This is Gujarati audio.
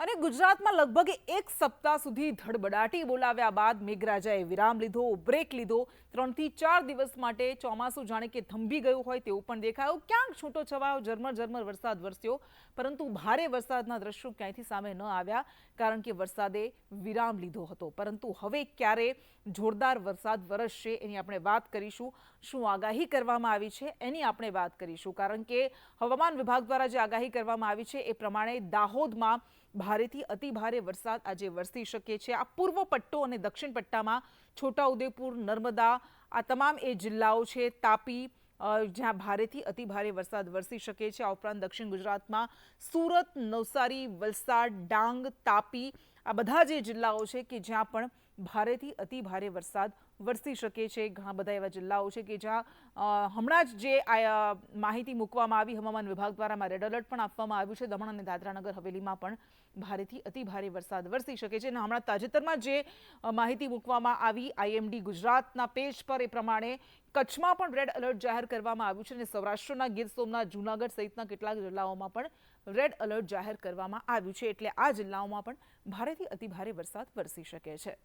અને ગુજરાતમાં લગભગ એક સપ્તાહ સુધી ધડબડાટી બોલાવ્યા બાદ મેઘરાજાએ વિરામ લીધો બ્રેક લીધો. ત્રણથી ચાર દિવસ માટે ચોમાસું જાણે કે થંભી ગયું હોય તેવું પણ દેખાયું. ક્યાંક છૂટો છવાયો, ઝરમર ઝરમર વરસાદ વરસ્યો, પરંતુ ભારે વરસાદના દ્રશ્યો ક્યાંયથી સામે ન આવ્યા, કારણ કે વરસાદે વિરામ લીધો હતો. પરંતુ હવે ક્યારે જોરદાર વરસાદ વરસશે એની આપણે વાત કરીશું. શું આગાહી કરવામાં આવી છે એની આપણે વાત કરીશું. કારણ કે હવામાન વિભાગ દ્વારા જે આગાહી કરવામાં આવી છે એ પ્રમાણે દાહોદમાં ભારેથી અતિ ભારે વરસાદ આજે વરસી શકે છે. આ પૂર્વ પટ્ટો અને દક્ષિણ પટ્ટામાં છોટાઉદેપુર, નર્મદા, આ તમામ એ જિલ્લાઓ છે, તાપી જ્યાં ભારેથી અતિ ભારે વરસાદ વરસી શકે છે. આ ઉપરાંત દક્ષિણ ગુજરાતમાં સુરત, નવસારી, વલસાડ, ડાંગ, તાપી, આ બધા જે જિલ્લાઓ છે કે જ્યાં પણ ભારેથી અતિ ભારે વરસાદ વરસી શકે છે. ઘણા બધા એવા જિલ્લાઓ છે કે જ્યાં હમણાં જ જે માહિતી મૂકવામાં આવી, હવામાન વિભાગ દ્વારા રેડ એલર્ટ પણ આપવામાં આવ્યું છે. દમણ અને દાદરાનગર હવેલીમાં પણ ભારેથી અતિ ભારે વરસાદ વરસી શકે છે. અને હમણાં તાજેતરમાં જે માહિતી મૂકવામાં આવી, આઈએમડી ગુજરાતના પેજ પર એ પ્રમાણે કચ્છમાં પણ રેડ એલર્ટ જાહેર કરવામાં આવ્યું છે. અને સૌરાષ્ટ્રના ગીર સોમનાથ, જૂનાગઢ સહિતના કેટલાક જિલ્લાઓમાં પણ રેડ એલર્ટ જાહેર કરવામાં આવ્યું છે. એટલે આ જિલ્લાઓમાં પણ ભારેથી અતિ ભારે વરસાદ વરસી શકે છે.